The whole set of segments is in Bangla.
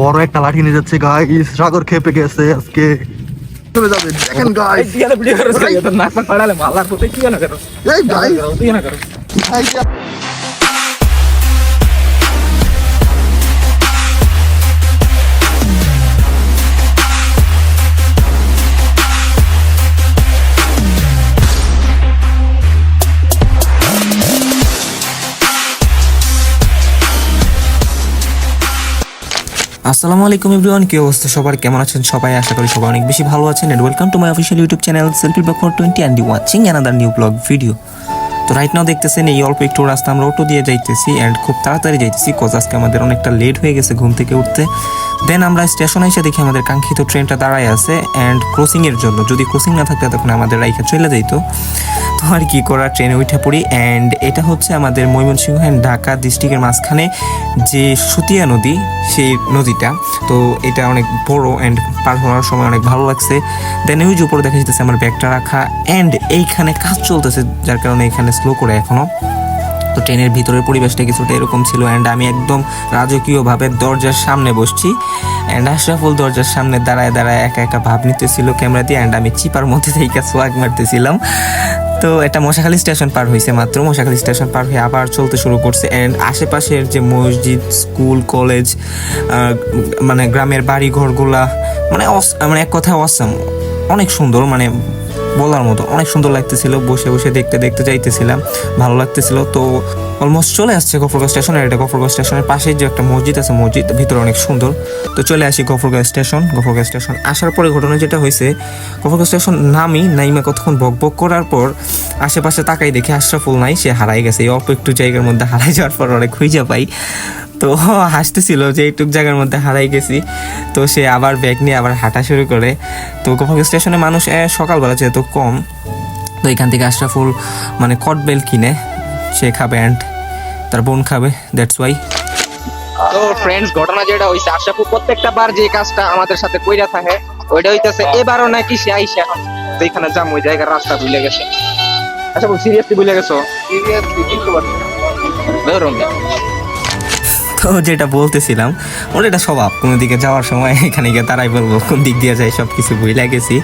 বড় একটা লাঠি নিয়ে যাচ্ছে গাইস সাগর খেপে গেছে আজকে। চলে যাবে। দেখেন গাইস ভিডিও করো তো নাক পাক মালার কি না করো? এই গাইস কি না করো? আসসালামু আলাইকুম এভরিওয়ান, কি অবস্থা সবার? কেমন আছেন সবাই? আশা করি সবাই অনেক বেশি ভালো আছেন। And welcome to my official YouTube channel selfie vlog for twenty and watching another new vlog video তো রাইট নাও দেখতেছেন এই অল্প একটু রাস্তা আমরা অটো দিয়ে যাইতেছি অ্যান্ড খুব তাড়াতাড়ি যাইতেছি কজ আজকে আমাদের অনেকটা লেট হয়ে গেছে ঘুম থেকে উঠতে। দেন আমরা স্টেশনে এসে দেখি আমাদের কাঙ্ক্ষিত ট্রেনটা দাঁড়ায় আছে অ্যান্ড ক্রসিংয়ের জন্য। যদি ক্রসিং না থাকতো তখন আমাদের রাইখে চলে যাইতো। তো আর কি করা ট্রেনে উঠে পড়ি অ্যান্ড এটা হচ্ছে আমাদের ময়মনসিংহ অ্যান্ড ঢাকা ডিস্ট্রিক্টের মাঝখানে যে সুতিয়া নদী, সেই নদীটা। তো এটা অনেক বড় অ্যান্ড পার হওয়ার সময় অনেক ভালো লাগছে। দেন ওই উপরে দেখা যেতেছে আমার ব্যাগটা রাখা অ্যান্ড এইখানে কাজ চলতেছে, যার কারণে এখানে স্লো করে এখনও তো ট্রেনের ভিতরের পরিবেশটা কিছুটা এরকম ছিল অ্যান্ড আমি একদম রাজকীয়ভাবে দরজার সামনে বসছি। অ্যান্ড আশরাফুল দরজার সামনে দাঁড়ায় দাঁড়ায় একা একা ভাব নিতেছিল ক্যামেরা দিয়ে অ্যান্ড আমি চিপার মধ্যে থেকে সোয়াগ মারতেছিলাম। তো এটা মশাখালী স্টেশন পার হয়েছে মাত্র। মশাখালী স্টেশন পার হয়ে আবার চলতে শুরু করছে। অ্যান্ড আশেপাশের যে মসজিদ, স্কুল, কলেজ মানে গ্রামের বাড়ি ঘরগুলা মানে মানে এক কথায় অসাম। অনেক সুন্দর মানে বলার মতো। অনেক সুন্দর লাগতেছিল, বসে বসে দেখতে দেখতে যাইতেছিলাম, ভালো লাগতেছিল। তো অলমোস্ট চলে আসছে গফরগাঁও স্টেশন আর এটা গফরগাঁও স্টেশনের পাশেই যে একটা মসজিদ আছে, মসজিদ ভিতরে অনেক সুন্দর। তো চলে আসি গফরগাঁও স্টেশন গফরগাঁও স্টেশন আসার পরে ঘটনা যেটা হয়েছে, গফরগাঁও স্টেশন নামি নাইমা কতক্ষণ বক বক করার পর আশেপাশে তাকাই দেখে আশরাফুল নাই, সে হারাই গেছে। এই অল্প একটু জায়গার মধ্যে হারাই যাওয়ার পর অনেক খুঁজে পাই। তো হাসতেছিল যে এইটুক জায়গার মধ্যে হারাই গেছি। তো সে আবার ব্যাগ নিয়ে আবার হাঁটা শুরু করে। তো গফরগাঁও স্টেশনে মানুষ সকালবেলা যেহেতু কম তো এখান থেকে আশরাফুল মানে কটবেল কিনে সে খাবে অ্যান্ড তার বোন খাবে দ্যাটস ওয়াই তো ফ্রেন্ডস ঘটনা যেটা হইছে আশাপু প্রত্যেকটা বার যে কাজটা আমাদের সাথে কইরা থাকে ওইটা হইতাছে এবারও নাকি সে আইসা এখন তো এখানে যাম ওই জায়গার রাস্তা ভুলে গেছে। আচ্ছা বল সিরিয়াসলি ভুলে গেছো? সিরিয়াসলি কিন্তু ধরুন। তো যেটা বলতেছিলাম, ওর এটা স্বভাব। কোনো দিকে যাওয়ার সময় এখানে গিয়ে তারাই বলব, কোন দিক দিয়ে যায় সব কিছু ভুলে গেছি।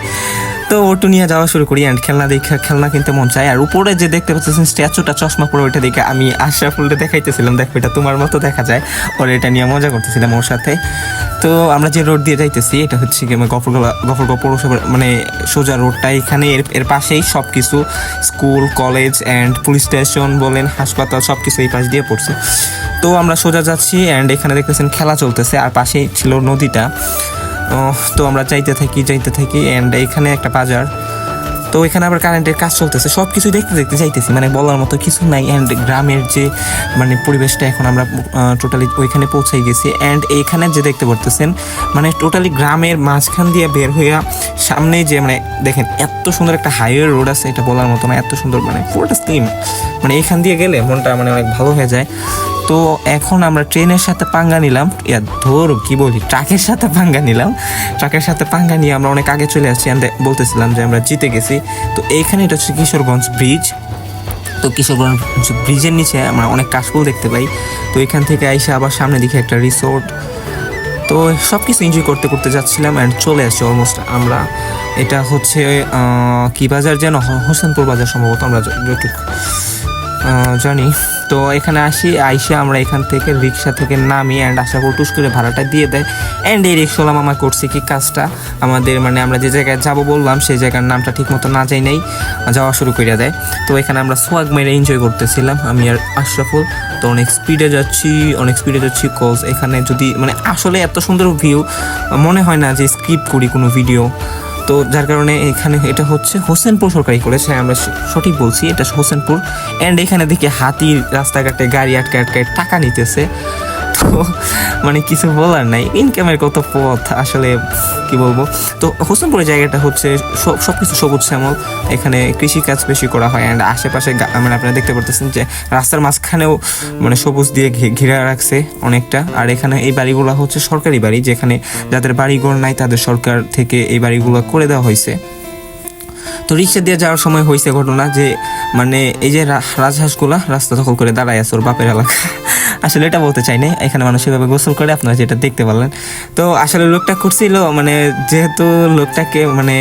তো ওটু নিয়ে যাওয়া শুরু করি অ্যান্ড খেলনা দেখে খেলনা কিনতে মন চায়। আর উপরে যে দেখতে পাচ্ছেন স্ট্যাচুটা, চশমা পরে ওইটা দেখে আমি আশরাফুলটা দেখাইতেছিলাম। দেখো, এটা তোমার মতো দেখা যায়। ওর এটা নিয়ে মজা করতেছিলাম ওর সাথে। তো আমরা যে রোড দিয়ে যাইতেছি, এটা হচ্ছে কি গফরগোলা পৌরসভার মানে সোজা রোডটা। এখানে এর এর পাশেই সব কিছু school, college and police station বলেন, হাসপাতাল সব কিছু এই পাশ দিয়ে পড়ছে। তো আমরা সোজা যাচ্ছি অ্যান্ড এখানে দেখতেছেন খেলা চলতেছে। আর পাশেই ছিল নদীটা। তো আমরা যাইতে থাকি যাইতে থাকি অ্যান্ড এখানে একটা বাজার। তো এখানে আবার কারেন্টের কাজ চলতেছে সব কিছু দেখতে দেখতে যাইতেছি মানে বলার মতো কিছু নাই অ্যান্ড গ্রামের যে মানে পরিবেশটা এখন আমরা টোটালি ওইখানে পৌঁছাই গেছি অ্যান্ড এইখানে যে দেখতে পারতেছেন মানে টোটালি গ্রামের মাঝখান দিয়ে বের হইয়া সামনে যে মানে দেখেন, এত সুন্দর একটা হাইওয়ে রোড আছে, এটা বলার মতো না, এত সুন্দর মানে পুরোটা স্লিম মানে এখান দিয়ে গেলে মনটা মানে অনেক ভালো হয়ে যায়। তো এখন আমরা ট্রেনের সাথে পাঙ্গা নিলাম। ইয়া, ধর, কি বলি? ট্রাকের সাথে পাঙ্গা নিলাম। ট্রাকের সাথে পাঙ্গা নিয়ে আমরা অনেক আগে চলে আসছি and বলতেছিলাম যে আমরা জিতে গেছি। তো এইখানে এটা হচ্ছে কিশোরগঞ্জ ব্রিজ। তো কিশোরগঞ্জ ব্রিজের নিচে আমরা অনেক কাশফুল দেখতে পাই। তো এখান থেকে আইসে আবার সামনে দিকে একটা রিসোর্ট। তো সব কিছু এনজয় করতে করতে যাচ্ছিলাম অ্যান্ড চলে আসছি অলমোস্ট আমরা। এটা হচ্ছে কি বাজার যেন? হোসেনপুর বাজার সম্ভবত আমরা জানি। তো এখানে আসি, আইসে আমরা এখান থেকে রিক্সা থেকে নামি অ্যান্ড আশা করি টুস করে ভাড়াটা দিয়ে দেয়। অ্যান্ড এই রিক্সাওয়ালা মামা করছে কি কাজটা? আমাদের মানে আমরা যে জায়গায় যাব বললাম, সেই জায়গার নামটা ঠিক মতো না যাই নাই, যাওয়া শুরু করে দেয়। তো এখানে আমরা সোয়াগ মেরে এনজয় করতেছিলাম, আমি আর আশরাফুল। তো অনেক স্পিডে যাচ্ছি, অনেক স্পিডে যাচ্ছি কজ এখানে যদি মানে আসলে এত সুন্দর ভিউ মনে হয় না যে স্কিপ করি কোনো ভিডিও তো যার কারণে এখানে এটা হচ্ছে হোসেনপুর সরকারি কলেজ। হ্যাঁ আমরা সঠিক বলছি, এটা হোসেনপুর। অ্যান্ড এখানে দেখি হাতি রাস্তাঘাটে গাড়ি আটকে আটকে টাকা নিতেছে। মানে কিছু বলার নাই। ইনকামের কত পথ? আসলে কি বলব? তো হোসেনপুরের জায়গাটা হচ্ছে সব সব কিছু সবুজ শ্যামল। এখানে কৃষিকাজ বেশি করা হয় অ্যান্ড আশেপাশে মানে আপনারা দেখতে পারতেছেন যে রাস্তার মাঝখানেও মানে সবুজ দিয়ে ঘিরে রাখছে অনেকটা। আর এখানে এই বাড়িগুলো হচ্ছে সরকারি বাড়ি, যেখানে যাদের বাড়িঘর নাই তাদের সরকার থেকে এই বাড়িগুলো করে দেওয়া হয়েছে। তো রিক্সা দিয়ে যাওয়ার সময় হয়েছে ঘটনা যে মানে এই যে রাজহাঁসগুলা রাস্তা দখল করে দাঁড়ায় আছে ওর বাপের এলাকা। আসলে এটা বলতে চাই না এখানে মানুষ এভাবে গোসল করে, আপনারা যেটা দেখতে পারলেন। তো আসলে লোকটা করছিল মানে যেহেতু লোকটাকে মানে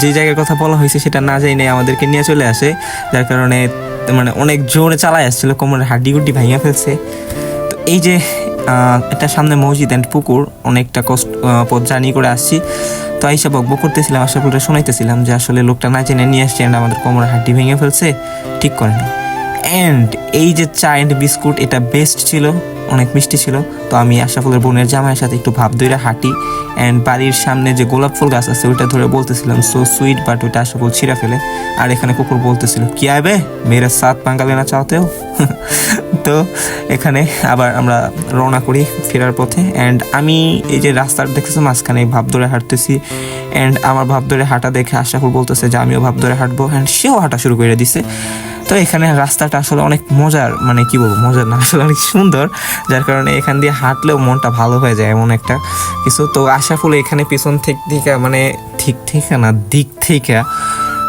যে জায়গার কথা বলা হয়েছে সেটা না যাই আমাদেরকে নিয়ে চলে আসে, যার কারণে মানে অনেক জোরে চালায় আসছিল, কোমরের হাড্ডি গুড্ডি ভাঙিয়া ফেলছে। তো এই যে এটা সামনে মসজিদ অ্যান্ড পুকুর, অনেকটা কষ্ট পথ জার্নি করে আসছি। তো আইসা বকব করতেছিলাম, আশা করে শোনাইতেছিলাম যে আসলে লোকটা না জেনে নিয়ে আসছে অ্যান্ড আমাদের কোমরের হাড্ডি ভেঙে ফেলছে, ঠিক করে না অ্যান্ড এই যে চা অ্যান্ড বিস্কুট, এটা বেস্ট ছিল। অনেক মিষ্টি ছিল। তো আমি আশাফুলের বোনের জামাইয়ের সাথে একটু ভাব দইরা হাঁটি। অ্যান্ড বাড়ির সামনে যে গোলাপ ফুল গাছ আছে, ওইটা ধরে বলতেছিলাম সো সুইট বাট ওইটা আশাফুল ছিঁড়া ফেলে। আর এখানে কুকুর বলতেছিল, কি আবে মেয়েরা সাত পাঙ্গালে না চাওতেও? তো এখানে আবার আমরা রওনা করি ফেরার পথে। অ্যান্ড আমি এই যে রাস্তার দেখতেছি, মাঝখানে ভাব ধরে হাঁটতেছি। অ্যান্ড আমার ভাব ধরে হাঁটা দেখে আশাফুল বলতেছে যে, আমিও ভাব ধরে হাঁটবো। অ্যান্ড সেও হাঁটা শুরু করে দিছে। তো এখানে রাস্তাটা আসলে অনেক মজার মানে কি বলব, মজার না, আসলে অনেক সুন্দর। যার কারণে এখান দিয়ে হাঁটলেও মনটা ভালো হয়ে যায় এমন একটা কিছু। তো আশাফুল এখানে পিছন থেকে মানে ঠিক থেকে না, দিক থেকে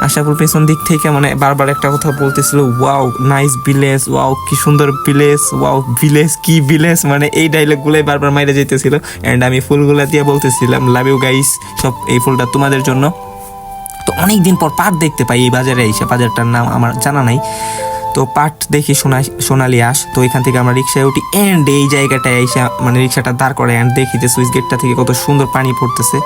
আশাফুল পেছন দিক থেকে মানে বারবার একটা কথা বলতেছিল ওয়াও নাইস ভিলেজ ওয়াও কি সুন্দর ভিলেজ ওয়াও ভিলেজ কি ভিলেজ মানে এই ডায়লগগুলোই বারবার মাইরে যেতেছিল অ্যান্ড আমি ফুলগুলা দিয়ে বলতেছিলাম লাভ ইউ গাইস সব এই ফুলটা তোমাদের জন্য। অনেক দিন পর পাট দেখতে পাই এই বাজারে এসে। বাজারটার নাম আমার জানা নাই। তো পাট দেখি সোনা সোনালি আস। তো এখান থেকে আমরা রিক্সায় উঠি এন্ড এই জায়গাটায় এসে মানে রিক্সাটা দাঁড় করে অ্যান্ড দেখি যে সুইচ গেটটা থেকে কত সুন্দর পানি পড়তেছে।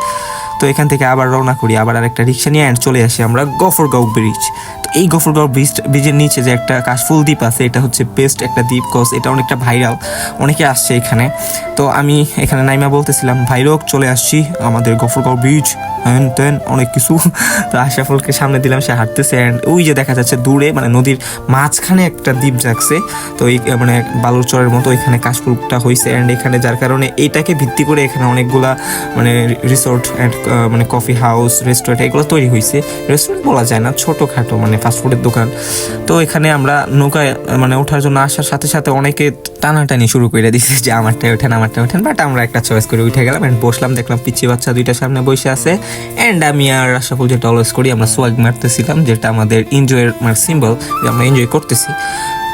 তো এখান থেকে আবার রওনা করি। আবার আরেকটা রিক্সা নিয়ে অ্যান্ড চলে আসি আমরা গফরগাঁও ব্রিজ এই গফরগাঁও ব্রিজ ব্রিজের নিচে যে একটা কাশফুল দ্বীপ আছে, এটা হচ্ছে বেস্ট একটা দ্বীপ কজ এটা অনেকটা ভাইরাল অনেকে আসছে এখানে। তো আমি এখানে নাইমা বলতেছিলাম ভাইরক চলে আসছি আমাদের গফরগাঁও ব্রিজ হ্যান ত্যান, অনেক কিছু। তো আশরাফুলকে সামনে দিলাম, সে হাঁটতেছে অ্যান্ড ওই যে দেখা যাচ্ছে দূরে মানে নদীর মাঝখানে একটা দ্বীপ জাগছে। তো এই মানে বালুর চরের মতো এখানে কাশফুলটা হয়েছে অ্যান্ড এখানে যার কারণে এইটাকে ভিত্তি করে এখানে অনেকগুলা মানে রিসোর্ট অ্যান্ড মানে কফি হাউস রেস্টুরেন্ট এগুলো তৈরি হয়েছে রেস্টুরেন্ট বলা যায় না, ছোটোখাটো মানে ফাস্টফুডের দোকান। তো এখানে আমরা নৌকায় মানে ওঠার জন্য আসার সাথে সাথে অনেকে টানাটানি শুরু করে দিছে যে আমারটা ওঠেন আমারটা ওঠেন। বাট আমরা একটা চয়েস করে উঠে গেলাম অ্যান্ড বসলাম। দেখলাম পিচ্ছি বাচ্চা দুইটা সামনে বসে আছে। অ্যান্ড আমি আর আশাফুল যেটা অলওয়েজ করি, আমরা সোয়াগ মারতেছিলাম, যেটা আমাদের এনজয়ের মানে সিম্বল যে আমরা এনজয় করতেছি।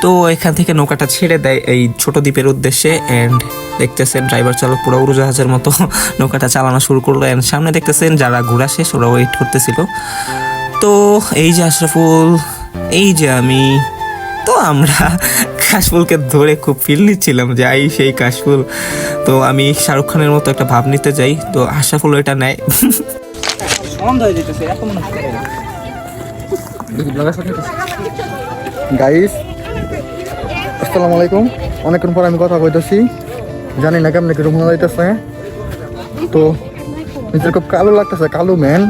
তো এখান থেকে নৌকাটা ছেড়ে দেয় এই ছোট দ্বীপের উদ্দেশ্যে অ্যান্ড দেখতেছেন ড্রাইভার চালক পুরো উড়োজাহাজের মতো নৌকাটা চালানো শুরু করল। অ্যান্ড সামনে দেখতেছেন যারা ঘোরা শেষ ওরা ওয়েট করতেছিল। তো এই যে আশরাফুল এই যে আমি তো আমরা কাশফুলকে ধরে খুব ফিল নিচ্ছিলাম যে আই সেই কাশফুল। তো আমি শাহরুখ খানের মতো একটা ভাব নিতে যাই তো আশরাফুল এটা নেয়। গাইস আসসালামু আলাইকুম। অনেকক্ষণ পর আমি কথা কইতেছি। জানি না কেমন কীরকম মনে যাইতেছে তো নিজের খুব কালো লাগতেছে কালো ম্যান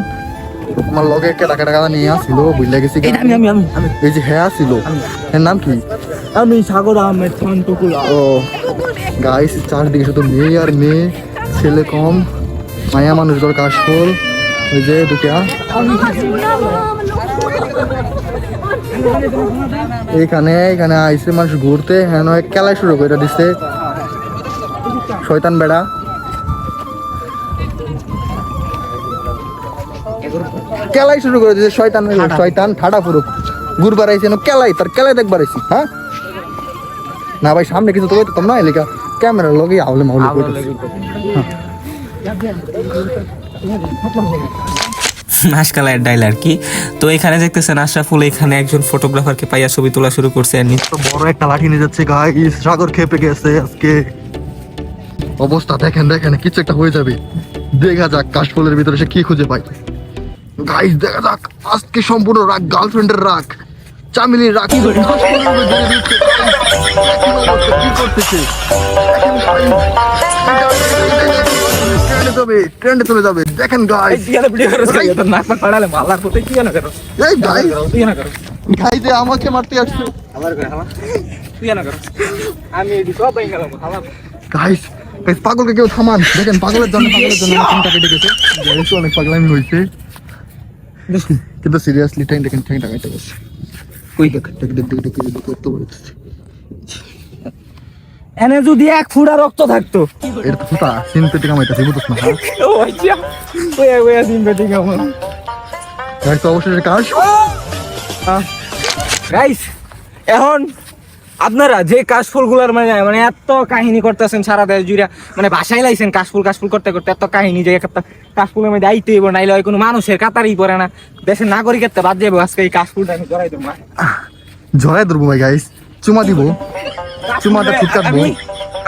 আমার লগে কেটা কেটা কাদা নিয়ে আসছিল বুঝলে গেছি আমি আমি আমি এই যে হ্যাঁ আসছিল এর নাম কি? আমি সাগর আহমেদ খান টুকুলা। ও গাইস চারদিকে শুধু মেয়ে আর মেয়ে ছেলে কম মায়া মানুষ দরকার আসল। ওই যে দুটা এইখানে এখানে আইসে মানুষ ঘুরতে হ্যাঁ নয় খেলা শুরু করে দিচ্ছে শয়তান বেড়া। কেলাই শুরু করে দিচ্ছে শয়তান শয়তান ঠাডা পুরো ঘুরবার আইছে না কেলাই তার কেলাই দেখবার আইছি হ্যাঁ? না ভাই সামনে কিছু তো করতাম না এলাকা ক্যামেরা লগে আউলে মাউলে করতেছি মাসকালাইয়ের ডাইল আর কি। তো এখানে দেখতেছেন আশরাফুল এখানে একজন ফটোগ্রাফারকে পাইয়া ছবি তোলা শুরু করছে তো বড় একটা লাঠি নিয়ে যাচ্ছে গাইস সাগর খেপে গেছে আজকে। অবস্থা দেখেন দেখেন কিছু একটা হয়ে যাবে। দেখা যাক কাশফুলের ভিতরে সে কি খুঁজে পায়। গাইস দেখা যাক। আজকে সম্পূর্ণ রাগ গার্লফ্রেন্ডের রাগ। চামিলির রাগ কি করতেছে। ট্রেন্ডে চলে যাবে। দেখেন গাইস এই গাইস আমাকে মারতে আসছে। গাইস গাইস পাগলকে কেউ থামান। দেখেন পাগলের জন্য পাগলের জন্য অনেক পাগলামি হয়েছে। কিন্তু সিরিয়াসলি টাইম দেখেন ঠ্যাং টাকাইতে বসে কই দেখ দেখ দেখ দেখ দেখ দেখ করতে বলতেছে এনে যদি এক ফুড়া রক্ত থাকতো। এটা ফুটা সিনথেটিক আমাইতাছে বুঝছ না হ্যাঁ? ওই যা ওই ওই সিনথেটিক গাইস তো অবশেষে কাশ গাইস এখন আপনারা যে কাশফুলগুলার মানে মানে এত কাহিনী করতেছেন সারা দেশ জুড়ে মানে বাসায় লাইছেন কাশফুল কাশফুল করতে করতে এত কাহিনী যে একটা কাশফুলের মধ্যে আইতে হইব নাইলে হয় কোনো মানুষের কাতারই পড়ে না। দেশের নাগরিকত্ব বাদ যাব আজকে এই কাশফুলটা আমি জড়াই দেবো জয় ধরবো ভাই গাইস চুমা দিব। চুমাটা ঠিক কাটবো। আমি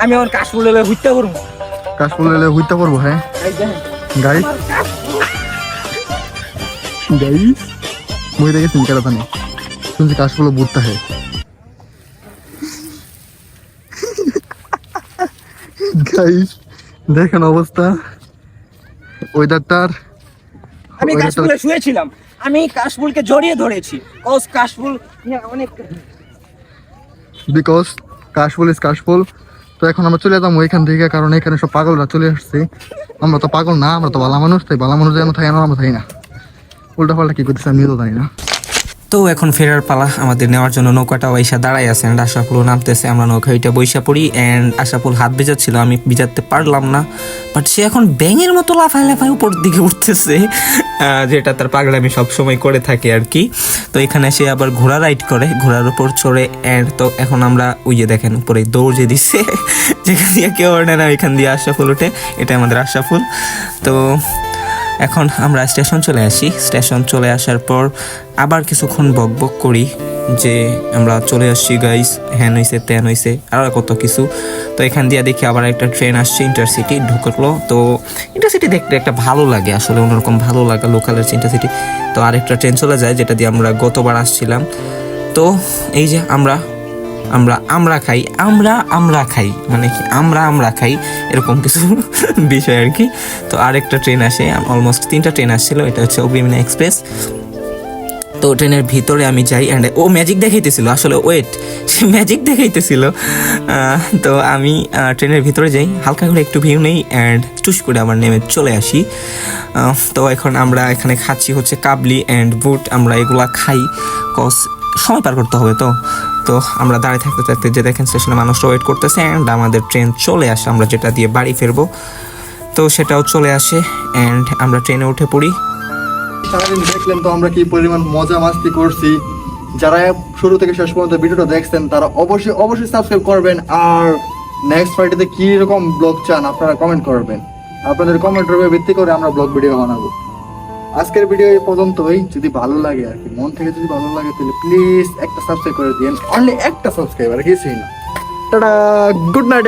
আমি আমার কাশফুল হলে হুইতে করব। কাশ ফুলে হইতে পারব হ্যাঁ। গাইস গাইস মই দেখে সিন করা থানে শুনছি কাশ ফুলে বুঝতে হয় গাইস দেখেন অবস্থা। ওয়েদারটার আমি কাশফুলে শুয়েছিলাম। আমি কাশফুলকে জড়িয়ে ধরেছি। কস কাশফুল অনেক বিকজ কাশফুল ইজ কাশফুল। তো এখন আমরা চলে যাব এখান থেকে কারণ এখানে সব পাগলরা চলে আসছে। আমরা তো পাগল না আমরা তো ভালো মানুষ তাই ভালো মানুষ যেন থাকি না আমরা থাকি না। উল্টা পাল্টা কি করতেছে আমি তো জানি না। তো এখন ফেরার পালা। আমাদের নেওয়ার জন্য নৌকাটা ওইসা দাঁড়াই আছে অ্যান্ড আশাপুলও নামতেছে। আমরা নৌকা ওইটা বৈশা পড়ি অ্যান্ড আশাপুল হাত ভেজাচ্ছিল। আমি ভিজাতে পারলাম না। বাট সে এখন ব্যাঙের মতো লাফায় লাফায় উপর দিকে উঠতেছে। যেটা তার পাগলামি সবসময় করে থাকে আর কি। তো এখানে সে আবার ঘোড়া রাইড করে। ঘোড়ার উপর চড়ে অ্যান্ড তো এখন আমরা ওই যে দেখেন, উপরে দৌড় যে দিচ্ছে, যেখান দিয়ে কেউ ওঠে না, ওইখান দিয়ে আশাফুল ওঠে। এটা আমাদের আশাফুল তো এখন আমরা স্টেশন চলে আসি। স্টেশন চলে আসার পর আবার কিছুক্ষণ বক বক করি যে আমরা চলে আসছি গাইস হ্যান হয়েছে ত্যান হইছে আরও কত কিছু। তো এখান দিয়ে দেখি আবার একটা ট্রেন আসছে ইন্টারসিটি ঢুকলো। তো ইন্টারসিটি দেখতে একটা ভালো লাগে, আসলে অন্যরকম ভালো লাগে লোকালের ইন্টারসিটি তো আরেকটা ট্রেন চলে যায়, যেটা দিয়ে আমরা গতবার আসছিলাম। তো এই যে আমরা আমরা আমরা খাই, আমরা আমরা খাই। মানে কি, আমরা আমরা খাই, এরকম কিছু বিষয় আর কি। তো আরেকটা ট্রেন আসে অলমোস্ট তিনটা ট্রেন আসছিল, এটা হচ্ছে অগ্রিমিনা এক্সপ্রেস তো ট্রেনের ভিতরে আমি যাই অ্যান্ড ও ম্যাজিক দেখাইতেছিল, আসলে ওয়েট সে ম্যাজিক দেখাইতেছিল। তো আমি ট্রেনের ভিতরে যাই, হালকা করে একটু ভিউ নেই অ্যান্ড টুস করে আমার নেমে চলে আসি। তো এখন আমরা এখানে খাচ্ছি হচ্ছে কাবলি অ্যান্ড বুট, আমরা এগুলা খাই কজ সময় পার করতে হবে তো। তো আমরা দাঁড়িয়ে থাকতে থাকতে যে দেখেন স্টেশনে মানুষরা ওয়েট করতেছে অ্যান্ড আমাদের ট্রেন চলে আসে, আমরা যেটা দিয়ে বাড়ি ফিরবো। তো সেটাও চলে আসে অ্যান্ড আমরা ট্রেনে উঠে পড়ি। সারাদিন দেখলেন তো আমরা কি পরিমাণ মজা মাস্তি করছি। যারা শুরু থেকে শেষ পর্যন্ত ভিডিওটা দেখছেন, তারা অবশ্যই অবশ্যই সাবস্ক্রাইব করবেন। আর নেক্সট ফ্রাইডেতে কি রকম ব্লগ চান, আপনারা কমেন্ট করবেন। আপনাদের কমেন্টের উপর ভিত্তি করে আমরা ব্লগ ভিডিও বানাবো। আজকের ভিডিও এই পর্যন্তই। যদি ভালো লাগে আর কি, মন থেকে যদি ভালো লাগে, তাহলে প্লিজ একটা সাবস্ক্রাইব করে দিন অনলি একটা সাবস্ক্রাইব আর কিছুই না। Tata good night